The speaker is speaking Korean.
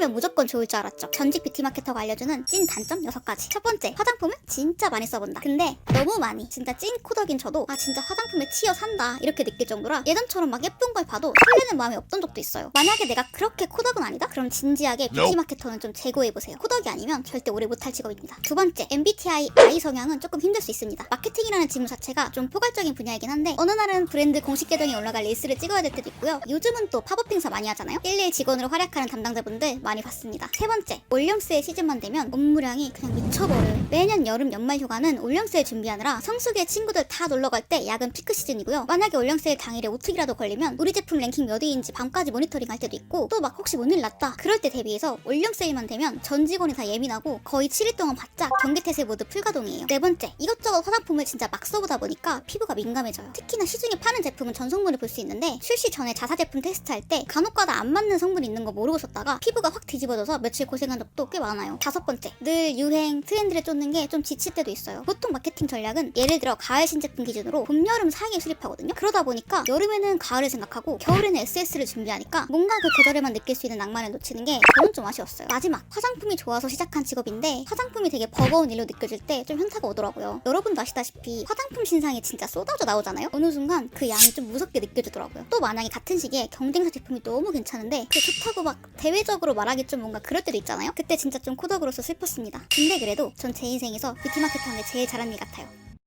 찐이면 무조건 좋을 줄 알았죠. 전직 뷰티 마케터가 알려주는 찐 단점 6가지. 첫 번째, 화장품을 진짜 많이 써본다. 근데 너무 많이. 진짜 찐 코덕인 저도 아 진짜 화장품에 치여 산다 이렇게 느낄 정도라 예전처럼 막 예쁜 걸 봐도 설레는 마음이 없던 적도 있어요. 만약에 내가 그렇게 코덕은 아니다? 그럼 진지하게 뷰티 마케터는 좀 재고해보세요. 코덕이 아니면 절대 오래 못할 직업입니다. 두 번째, MBTI I 성향은 조금 힘들 수 있습니다. 마케팅이라는 직무 자체가 좀 포괄적인 분야이긴 한데 어느 날은 브랜드 공식 계정에 올라갈 릴스를 찍어야 될 때도 있고요. 요즘은 또 팝업 행사 많이 하잖아요. 11 직원으로 활약하는 담당자분들 많이 봤습니다. 세 번째, 올영스의 시즌만 되면 업무량이 그냥 미쳐버려요. 매년 여름 연말 휴가는 올영스를 준비하느라 성수기에 친구들 다 놀러 갈 때 야근 피크 시즌이고요. 만약에 올영스의 당일에 오특이라도 걸리면 우리 제품 랭킹 몇 위인지 밤까지 모니터링 할 때도 있고 또 막 혹시 뭔일 났다 그럴 때 대비해서 세일만 되면 전 직원이 다 예민하고 거의 7일 동안 바짝 경계태세 모드 풀가동이에요. 네 번째, 이것저것 화장품을 진짜 막 써보다 보니까 피부가 민감해져요. 특히나 시중에 파는 제품은 전 성분을 볼 수 있는데 출시 전에 자사 제품 테스트할 때 간혹가다 안 맞는 성분 있는 거 모르고 썼다가 피부가 확 뒤집어져서 며칠 고생한 적도 꽤 많아요. 다섯 번째, 늘 유행, 트렌드를 쫓는 게 좀 지칠 때도 있어요. 보통 마케팅 전략은 예를 들어 가을 신제품 기준으로 봄, 여름 사이에 수립하거든요. 그러다 보니까 여름에는 가을을 생각하고 겨울에는 SS를 준비하니까 뭔가 그 계절에만 느낄 수 있는 낭만을 놓치는 게 저는 좀 아쉬웠어요. 마지막, 화장품이 좋아서 시작한 직업인데 화장품이 되게 버거운 일로 느껴질 때 좀 현타가 오더라고요. 여러분도 아시다시피 화장품 신상이 진짜 쏟아져 나오잖아요. 어느 순간 그 양이 좀 무섭게 느껴지더라고요. 또 만약에 같은 시기에 경쟁사 제품이 너무 괜찮은데 그 좋다고 막 대외적으로 말하 기 좀 뭔가 그럴 때도 있잖아요. 그때 진짜 좀 코덕으로서 슬펐습니다. 근데 그래도 전 제 인생에서 뷰티 마케터 하는 게 제일 잘한 일 같아요.